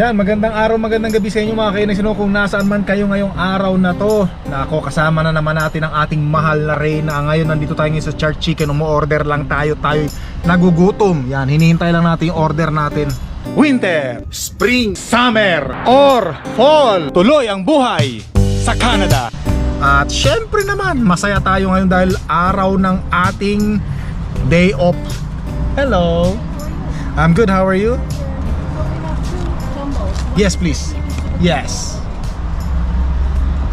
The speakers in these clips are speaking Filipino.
Yan, magandang araw, magandang gabi sa inyo mga kainisino kung nasaan man kayo ngayong araw na to. Na ako kasama na naman natin ang ating mahal na Reyna. Ngayon nandito tayo ngayon sa Church Chicken. Umu-order lang tayo, tayo nagugutom. Yan, hinihintay lang natin yung order natin. Winter, Spring, Summer, or Fall. Tuloy ang buhay sa Canada. At syempre naman, masaya tayo ngayon dahil araw ng ating day off. Hello. I'm good, how are you? Yes, please. Yes.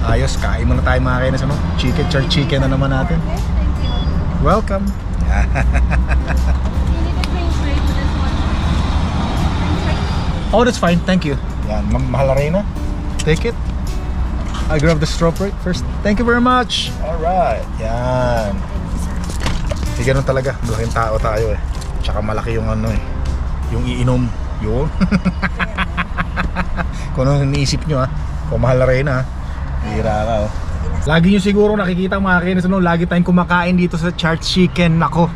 Ayos, kain muna tayo mga kainas. Ano? Chicken, church chicken na naman natin. Okay, thank you. Welcome. Oh, that's fine. Thank you. Yan, ma mahal na rin na. Take it. I grab the strawberry first. Thank you very much. Alright. Yan. Hindi ganun talaga. Malaking tao tayo eh. Tsaka malaki yung ano eh. Yung iinom. Yun. Kung ano iniisip nyo ha. Kung mahal na rin ha. Hira ka oh. Lagi nyo siguro nakikita mga kinis ano, lagi tayong kumakain dito sa Church Chicken. Nako.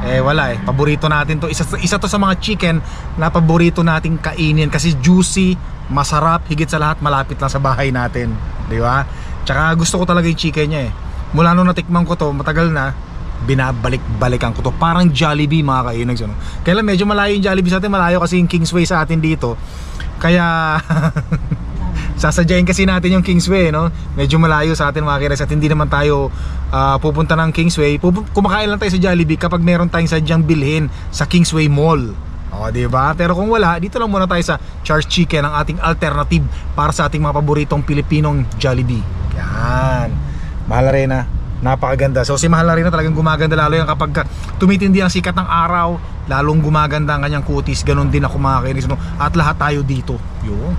Eh wala eh, paborito natin to. Isa, isa to sa mga chicken na paborito nating kainin kasi juicy, masarap, higit sa lahat malapit lang sa bahay natin. Di ba? Tsaka gusto ko talaga yung chicken niya eh. Mula nung natikman ko to, matagal na, binabalik-balikan ko to. Parang Jollibee mga kainags. Ano? Kaya lang medyo malayo yung Jollibee sa atin, malayo kasi yung Kingsway sa atin dito. Kaya sasadyain kasi natin yung Kingsway, no? Medyo malayo sa atin mga kiras at hindi naman tayo ah, pupunta ng Kingsway. Pupu- kumakain lang tayo sa Jollibee kapag meron tayong sadyang bilhin sa Kingsway Mall. O, di ba? Pero kung wala, dito lang muna tayo sa Charles Chicken, ang ating alternative para sa ating mga paboritong Pilipinong Jollibee. Yan. Mahal rin na. Napakaganda. So si Mahal na talagang gumaganda lalo yan kapag ka tumitindi ang sikat ng araw, lalong gumaganda ang kanyang kutis. Ganon din ako mga kainis. No? At lahat tayo dito. Yun.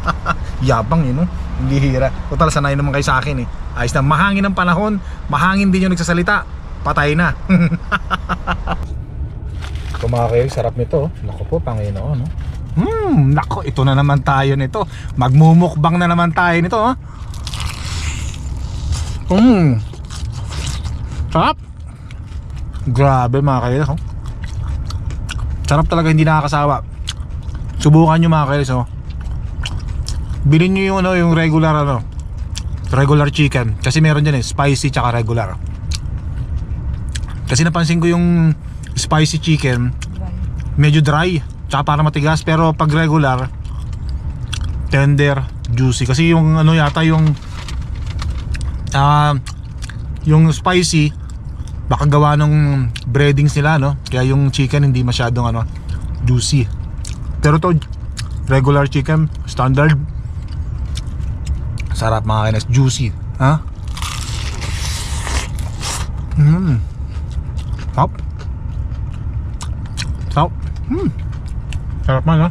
Yabang yun, no? Hindi hira. Total, sanay naman kayo sa akin eh. Ayos na, mahangin ang panahon, mahangin din yung nagsasalita. Patay na. Ito mga kayo, sarap nito. Naku po, Panginoon. No? Hmm, nako, ito na naman tayo nito. Magmumukbang na naman tayo nito. Oh. Hmm. Sarap. Grabe mga kayo. Sarap talaga, hindi nakakasawa. Subukan nyo mga kayo. Oh. Bilhin nyo yung, ano, yung regular ano, regular chicken. Kasi meron dyan eh, spicy tsaka regular. Kasi napansin ko yung spicy chicken, medyo dry, tsaka para matigas. Pero pag regular, tender, juicy. Kasi yung ano yata yung ah yung spicy baka gawa ng breadings nila no? Kaya yung chicken hindi masyadong ano juicy. Pero to regular chicken standard. Sarap mga kinas juicy ha? Mm sarap. Sarap. Mm. sarap man no?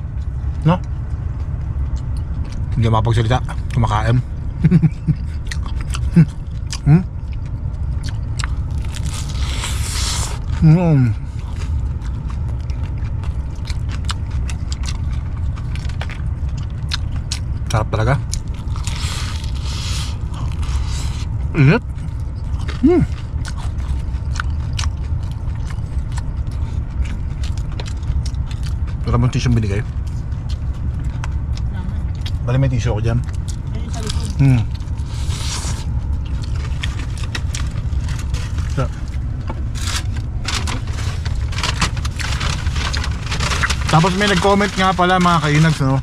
No? Hindi mapagsalita kumakain Mm. Sarap talaga. Init. Hmm. Wala mong tissue binigay? Bali may tissue ako dyan. Hmm. Tapos may nag-comment nga pala mga kainags no.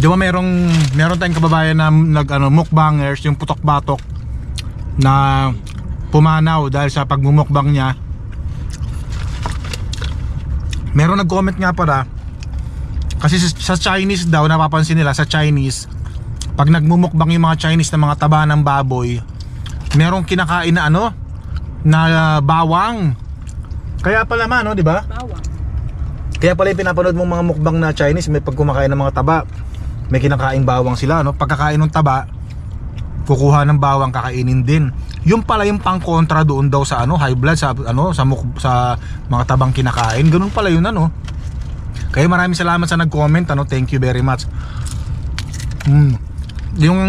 Di ba merong meron tayong kababayan na nag ano mukbangers yung putok-batok na pumanaw dahil sa pagmumukbang niya. Meron nag-comment nga pala kasi sa, Chinese daw napapansin nila sa Chinese pag nagmumukbang yung mga Chinese na mga taba ng baboy merong kinakain na ano na bawang kaya pala man, no, di ba? Bawang. Kaya pala yung pinapanood mong mga mukbang na Chinese, may pag kumakain ng mga taba, may kinakain bawang sila, no? Pagkakain ng taba, kukuha ng bawang kakainin din. Yung pala yung pang-kontra doon daw sa ano, high blood sa ano, sa muk- sa mga tabang kinakain. Ganun pala yun ano. Kaya maraming salamat sa nag-comment, ano. Thank you very much. Mm. Yung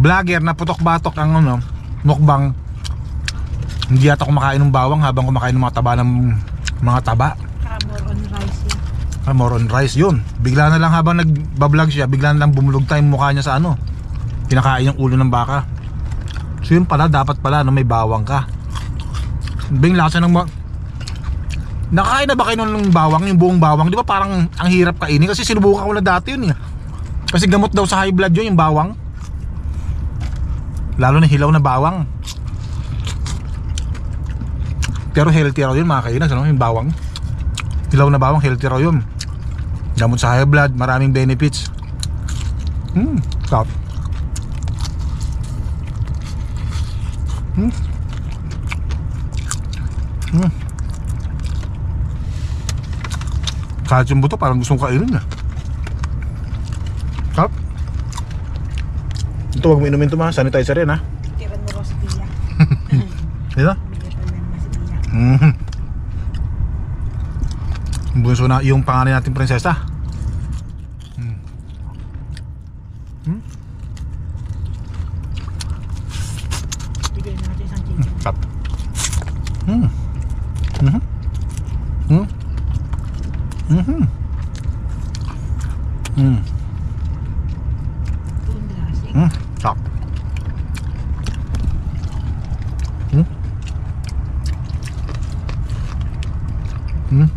vlogger na putok-batok ang ano, mukbang hindi yata kumakain ng bawang habang kumakain ng mga taba ng mga taba. More on rice yan. Ah, more on rice yun. Bigla na lang habang nagbablog siya, bigla na lang bumulog tayong mukha niya sa ano. Pinakain yung ulo ng baka. So yun pala, dapat pala no, may bawang ka. Bing lasa ng ba- Nakakain na ba kayo ng bawang, yung buong bawang? Di ba parang ang hirap kainin? Kasi sinubukan ko na dati yun eh. Kasi gamot daw sa high blood yun, yung bawang. Lalo na hilaw na bawang. Pero healthy raw yun mga kainas, ano? yung bawang. Hilaw na bawang, healthy raw yun. Gamot sa high blood, maraming benefits. Hmm, top. Hmm. Hmm. Kahit yung buto, parang gusto kong kainin na. Top. Ito, huwag mo inumin ito mga sanitizer yan ha. Tiran mo raw si Pia. Dito? Bigyan pa naman si Pia. Mhm. Bunso na yung panganay nating prinsesa. Mm. Hmm? Bigyan natin isang chinchin. Tap. Hmm. Mhm. Hmm. Mhm. Hmm. Doon lasing. Hmm. Tap. Hmm. Hmm.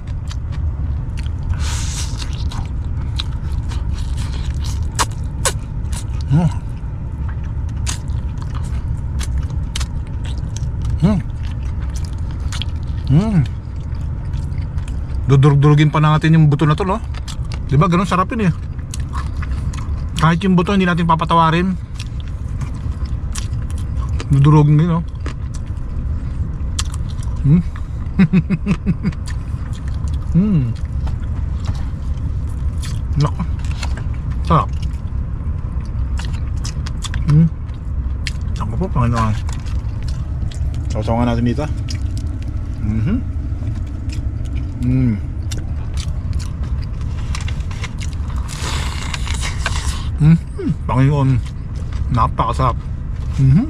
Hmm. Hmm. Hmm. Dudurug-durugin pa natin yung buto na to, no? Di ba? Ganun sarap yun eh. Kahit yung buto hindi natin papatawarin. Dudurugin din, no? Hmm. hmm. Nako. Sarap. Hmm. Ako po, Panginoon. Sausawan natin dito. Mhm. Mm. Mhm. Panginoon. Napakasarap. Mhm.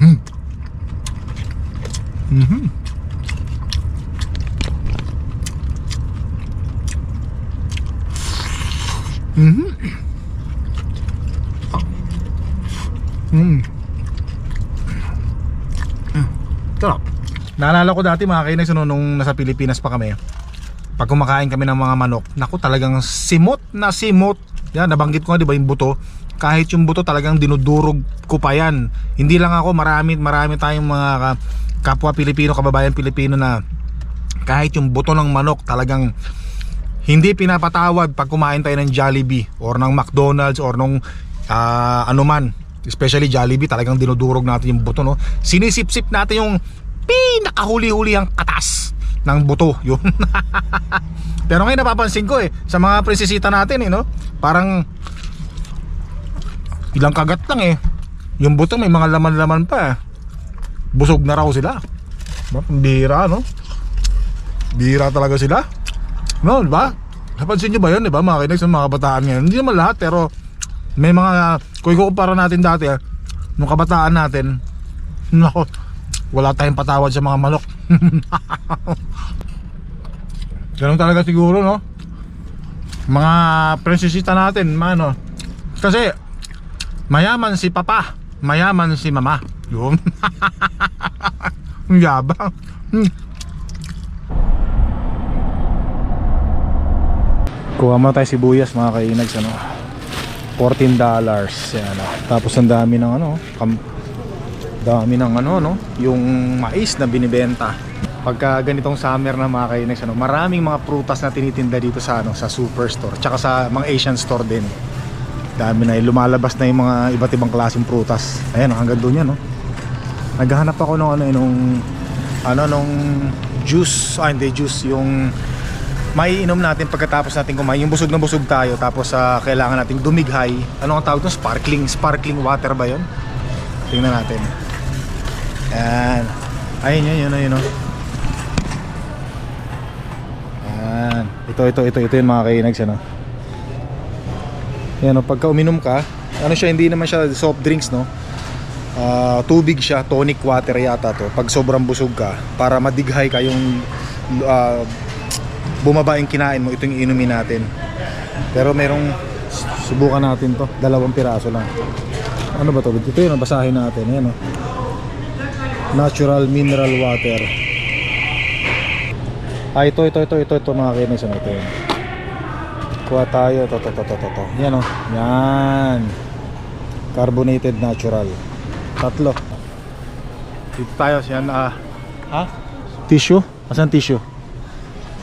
Mhm. Mhm. Mhm. Mm. Sarap. Naalala ko dati mga kainex no, nung nasa Pilipinas pa kami. Pag kumakain kami ng mga manok, naku talagang simot na simot. Yan, nabanggit ko nga 'di ba yung buto. Kahit yung buto talagang dinudurog ko pa yan. Hindi lang ako, marami marami tayong mga ka- kapwa Pilipino, kababayan Pilipino na kahit yung buto ng manok talagang hindi pinapatawad pag kumain tayo ng Jollibee or ng McDonald's or nung ah, anuman especially Jollibee talagang dinudurog natin yung buto no sinisip-sip natin yung pinakahuli-huli ang katas ng buto yun pero ngayon napapansin ko eh sa mga prinsesita natin eh no parang ilang kagat lang eh yung buto may mga laman-laman pa eh. busog na raw sila Ba, bira no bira talaga sila No, ba? Napansin nyo ba yun, di ba? Mga kinig sa mga kabataan ngayon. Hindi naman lahat, pero may mga, kung ikukumpara natin dati, ah, nung kabataan natin, nako, wala tayong patawad sa mga manok. Ganun talaga siguro, no? Mga prinsesita natin, mga ano. Kasi, mayaman si papa, mayaman si mama. Yun. Ang yabang. Hmm. Kuha mo tayo sibuyas mga kainags ano. 14 dollars yan ah. Tapos ang dami ng ano, dami ng ano no, yung mais na binibenta. Pagka ganitong summer na mga kainags ano, maraming mga prutas na tinitinda dito sa ano, sa superstore, tsaka sa mga Asian store din. Dami na lumalabas na yung mga iba't ibang klaseng prutas. Ayan, oh, hanggang doon yan no. Naghahanap ako ng ano eh, nung ano nung juice, ah hindi juice, yung may inom natin pagkatapos natin kumain. Yung busog na busog tayo tapos ah, kailangan nating dumighay. Ano ang tawag doon? Sparkling sparkling water ba yon tingnan natin. Yan ayun yun yun yun yun yan ito ito ito ito yung mga kainags ano yan o pagka uminom ka ano siya hindi naman siya soft drinks no Ah, tubig siya, tonic water yata to. Pag sobrang busog ka, para madighay ka yung ah, bumaba yung kinain mo, ito yung inumin natin. Pero merong subukan natin to, dalawang piraso lang. Ano ba to? Ito yun, basahin natin. Ayan oh. Natural mineral water. Ah, ito, ito, ito, ito, ito mga kinis. Ano ito yun? Kuha tayo. Ito, ito, ito, ito, ito. Yan oh. Yan. Carbonated natural. Tatlo. Dito tayo. Yan, ah. Ha? Tissue? Asan tissue?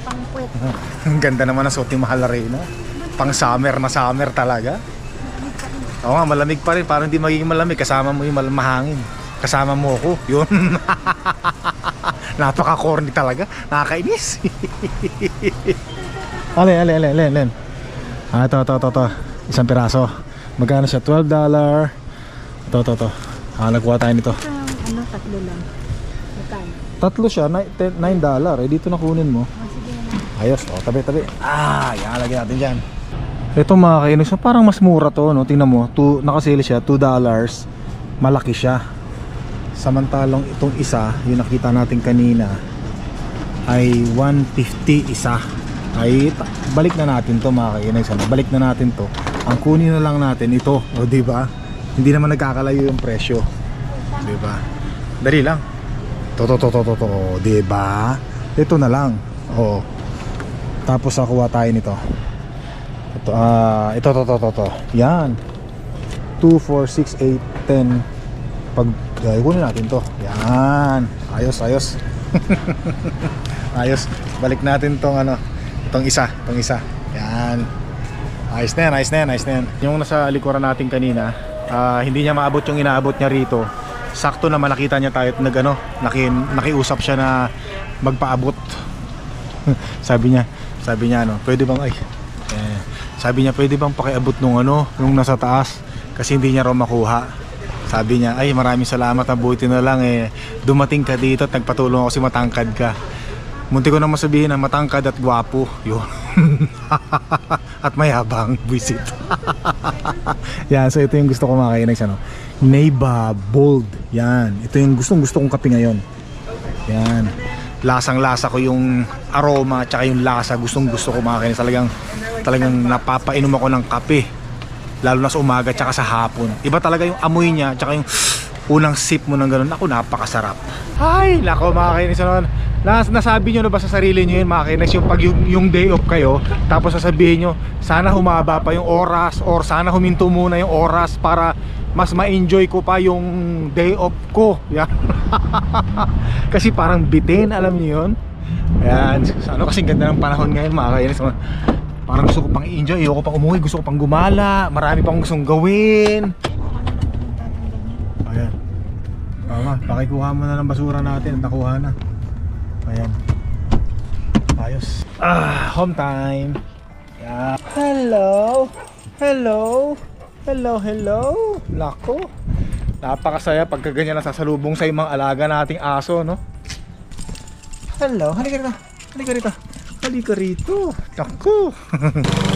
Pangkwet. Ang ganda naman ng suot ni Mahal Reyna. Pang summer na summer talaga. Oo nga, malamig pa rin. Parang hindi magiging malamig. Kasama mo yung mahangin. Kasama mo ako. Yun. Napaka-corny talaga. Nakakainis. alin, alin, alin, alin, alin. Ah, ito, ito, ito, ito. Isang piraso. Magkano siya? $12. Ito, ito, ito. Ah, nagkuha tayo nito. Ito yung ano, tatlo lang. Magkano? Tatlo siya, ni- te- $9. Eh, dito na kunin mo. Oh, sige na. Ayos, oh, tabi tabi. Ah, yan lagyan natin diyan. Ito mga kainis, parang mas mura to, no? Tingnan mo, two, nakasili siya, 2 dollars. Malaki siya. Samantalong itong isa, yung nakita natin kanina, ay 150 isa. Ay, balik na natin to mga kainis. Ano? Balik na natin to. Ang kunin na lang natin ito, o di ba? Hindi naman nagkakalayo yung presyo. Di ba? Dali lang. To to to to to, to. di ba? Ito na lang. Oo. Tapos nakuha tayo nito. Ito, ah, ito, to, to, to, to. Yan. 2, 4, 6, 8, 10. Pag, uh, kunin natin to. Yan. Ayos, ayos. ayos. Balik natin tong ano, tong isa, tong isa. Yan. Ayos na yan, ayos na yan, ayos na yan. Yung nasa likuran natin kanina, ah, hindi niya maabot yung inaabot niya rito. Sakto na nakita niya tayo at nag, ano, naki, nakiusap siya na magpaabot. sabi niya, sabi niya ano, pwede bang ay eh, sabi niya pwede bang pakiabot nung ano, nung nasa taas kasi hindi niya raw makuha. Sabi niya, ay maraming salamat na buti na lang eh dumating ka dito at nagpatulong ako kasi matangkad ka. Munti ko na masabihin na matangkad at gwapo. Yun. at mayabang. Visit. Yan, so ito yung gusto ko makakainig ano. Neiba Bold. Yan. Ito yung gustong gusto kong kape ngayon. Yan. Lasang lasa ko yung aroma tsaka yung lasa. Gustong gusto ko makakainig. Talagang, talagang napapainom ako ng kape. Lalo na sa umaga tsaka sa hapon. Iba talaga yung amoy niya tsaka yung unang sip mo ng ganun. Ako, napakasarap. Ay, nako mga kainis ano. Nas, nasabi nyo na ba sa sarili nyo yun mga kainis yung pag yung, yung day off kayo tapos sasabihin nyo sana humaba pa yung oras or sana huminto muna yung oras para mas ma-enjoy ko pa yung day off ko yan kasi parang bitin alam niyo yun Ayan, ano kasi ganda ng panahon ngayon mga kainis parang gusto ko pang i-enjoy ayoko pang umuwi gusto ko pang gumala marami pang gustong gawin. Ayan. Tama pakikuha mo na ng basura natin at nakuha na. Ayan. Ayos. Ah home time. Yeah. hello. Hello. Hello hello. Lako napakasaya pagka ganyan sasalubong sa mga alaga nating aso no? Hello. Halika rito. Halika rito halika rito. Naku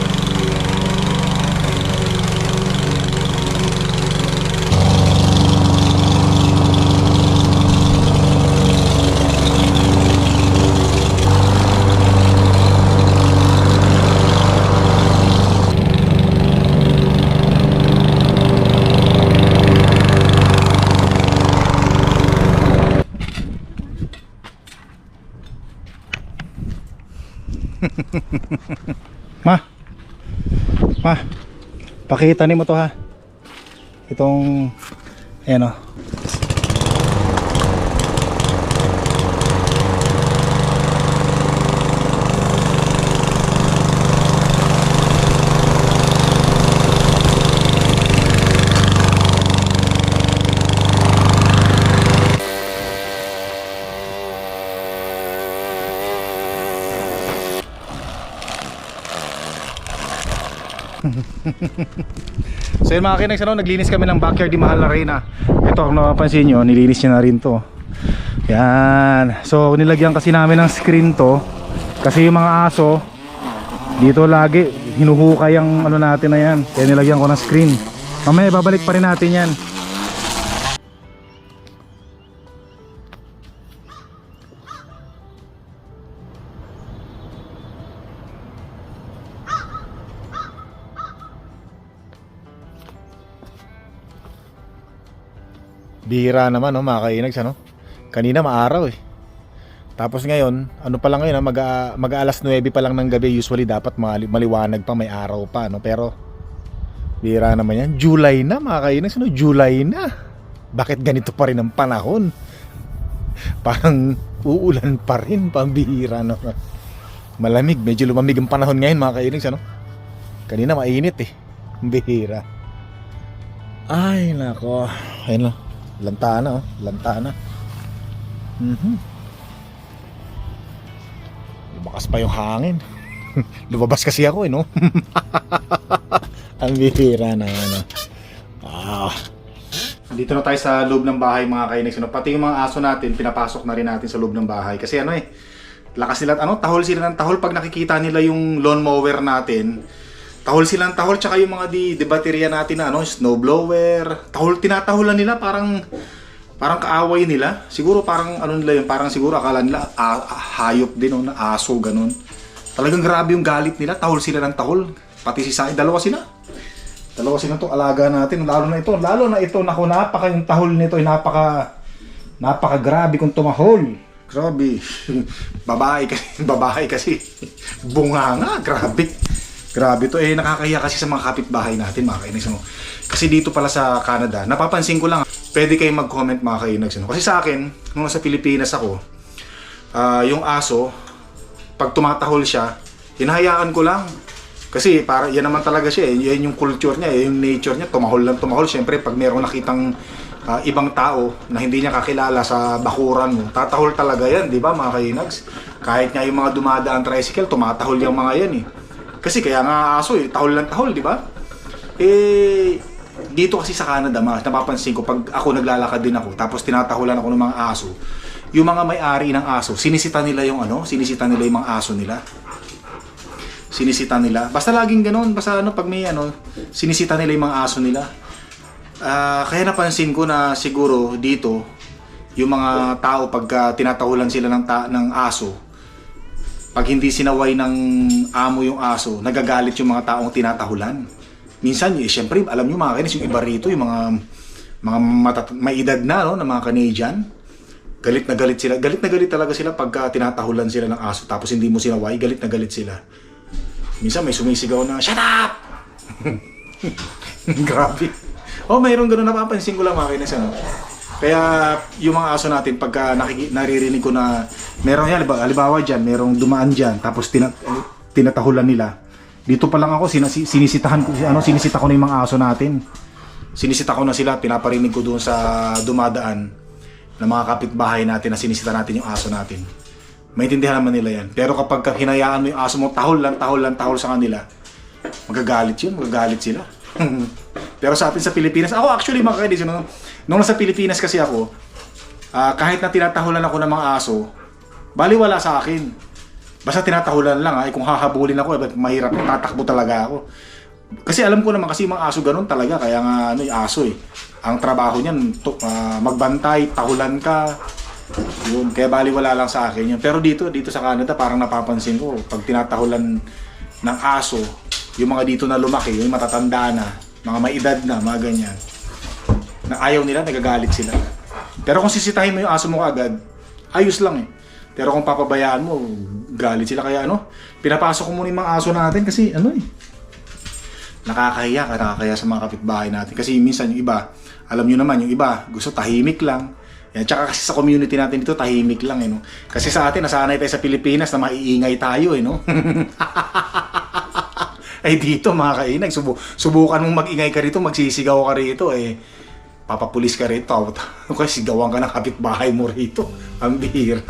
Pakita ni mo to ha. Itong ayan o. So yun mga kinags, ano, naglinis kami ng backyard di Mahal na Reyna. Ito kung napapansin nyo, nilinis niya na rin to. Yan. So nilagyan kasi namin ng screen to. Kasi yung mga aso, dito lagi, hinuhukay ang ano natin na yan. Kaya nilagyan ko ng screen. Mamaya babalik pa rin natin yan. Bihira naman, no, mga kainags, ano? Kanina maaraw eh. Tapos ngayon, ano pa lang ngayon, mag, mag alas 9 pa lang ng gabi, usually dapat mali- maliwanag pa, may araw pa, no? Pero, bihira naman yan. July na, mga kainags, ano? July na. Bakit ganito pa rin ang panahon? Parang uulan pa rin, pambihira naman. Malamig, medyo lumamig ang panahon ngayon, mga kainags, ano? Kanina mainit eh. Bihira. Ay, nako. Ayun lang. Lantana, oh. Lantana. Mhm. Lumakas pa yung hangin. Lumabas kasi ako, eh, no? Ang bihira na, ano. Ah. Dito na tayo sa loob ng bahay, mga kainex. Ano? Pati yung mga aso natin, pinapasok na rin natin sa loob ng bahay. Kasi ano eh, lakas sila, ano, tahol sila ng tahol pag nakikita nila yung lawnmower natin. Tahol sila ng tahol, tsaka yung mga di, di baterya natin na ano, snowblower. Tahol, tinataholan nila parang parang kaaway nila. Siguro parang ano nila yun, parang siguro akala nila a- a- hayop din o na aso ganun. Talagang grabe yung galit nila, tahol sila ng tahol. Pati si Sai, dalawa sila. Dalawa sila to alaga natin, lalo na ito, lalo na ito, naku, napaka yung tahol nito ay napaka napaka grabe kung tumahol. Grabe. babae kasi, babae kasi. Bunga nga, grabe. Grabe to eh nakakahiya kasi sa mga kapitbahay natin mga kainags ano. Kasi dito pala sa Canada, napapansin ko lang, pwede kayong mag-comment mga kainags ano. Kasi sa akin, nung nasa Pilipinas ako, ah, yung aso, pag tumatahol siya, hinahayaan ko lang. Kasi para yan naman talaga siya eh. Yan yung culture niya, eh, yung nature niya, tumahol lang tumahol. Siyempre, pag mayroong nakitang ah, ibang tao na hindi niya kakilala sa bakuran mo, tatahol talaga yan, di ba mga kainags? Kahit nga yung mga dumadaan tricycle, tumatahol yung mga yan eh. Kasi kaya nga aso eh, tahol lang tahol, di ba? Eh, dito kasi sa Canada, mas napapansin ko, pag ako naglalakad din ako, tapos tinatahulan ako ng mga aso, yung mga may-ari ng aso, sinisita nila yung ano, sinisita nila yung mga aso nila sinisita nila. Basta laging ganun, basta ano, pag may ano, sinisita nila yung mga aso nila. Ah, kaya napansin ko na siguro dito, yung mga tao pagka tinatahulan sila ng, ta- ng aso, pag hindi sinaway ng amo yung aso, nagagalit yung mga taong tinatahulan. Minsan, eh, syempre, alam nyo mga kainis, yung iba rito, yung mga mga matat- may edad na, no, ng mga Canadian, galit na galit sila. Galit na galit talaga sila pagka tinatahulan sila ng aso tapos hindi mo sinaway, galit na galit sila. Minsan may sumisigaw na, Shut up! Grabe. Oh, mayroong ganun napapansin ko lang mga kainis, ano. Kaya yung mga aso natin, pagka naririnig ko na meron yan, halimbawa, halimbawa dyan, merong dumaan dyan, tapos tina, tinatahulan nila. Dito pa lang ako, sinasi, sinisitahan ko, ano, sinisita ko na yung mga aso natin. Sinisita ko na sila, pinaparinig ko doon sa dumadaan ng mga kapitbahay natin na sinisita natin yung aso natin. Maintindihan naman nila yan. Pero kapag ka hinayaan mo yung aso mo, tahol lang, tahol lang, tahol sa kanila, magagalit yun, magagalit sila. Pero sa atin sa Pilipinas, ako actually mga kainis, no, nung nasa Pilipinas kasi ako, ah, kahit na tinatahulan ako ng mga aso, baliwala sa akin. Basta tinatahulan lang, ay kung hahabulin ako, eh, mahirap, tatakbo talaga ako. Kasi alam ko naman kasi mga aso ganun talaga, kaya nga ano, yung aso eh. Ang trabaho niyan, to, ah, magbantay, tahulan ka, yun, kaya baliwala lang sa akin yun. Pero dito, dito sa Canada, parang napapansin ko, pag tinatahulan ng aso, yung mga dito na lumaki, yung matatanda na, mga may edad na, mga ganyan, na ayaw nila, nagagalit sila. Pero kung sisitahin mo yung aso mo agad, ayos lang eh. Pero kung papabayaan mo, galit sila. Kaya ano, pinapasok ko muna yung mga aso natin kasi ano eh, nakakahiya, nakakahiya sa mga kapitbahay natin. Kasi minsan yung iba, alam nyo naman, yung iba, gusto tahimik lang. Yan, tsaka kasi sa community natin dito, tahimik lang eh, no? Kasi sa atin, nasanay tayo sa Pilipinas na maiingay tayo eh, no? Ay dito mga kainag, subu subukan mong mag-ingay ka rito, magsisigaw ka rito eh. Papapulis ka rito, kasi sigawan ka ng kapitbahay mo rito. Ang bihira.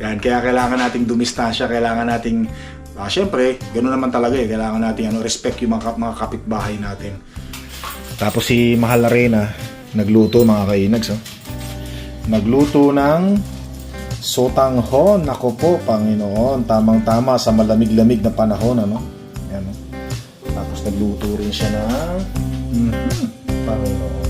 Yan, kaya kailangan nating dumistansya, kailangan nating Ah, syempre, ganoon naman talaga eh. Kailangan natin ano, respect yung mga, mga kapitbahay natin. Tapos si Mahal Arena, nagluto mga kainags. Oh. Nagluto ng sotanghon. Ako po, Panginoon. Tamang-tama sa malamig-lamig na panahon. Ano? Yan, oh. Tapos nagluto rin siya ng... Mhm, Panginoon.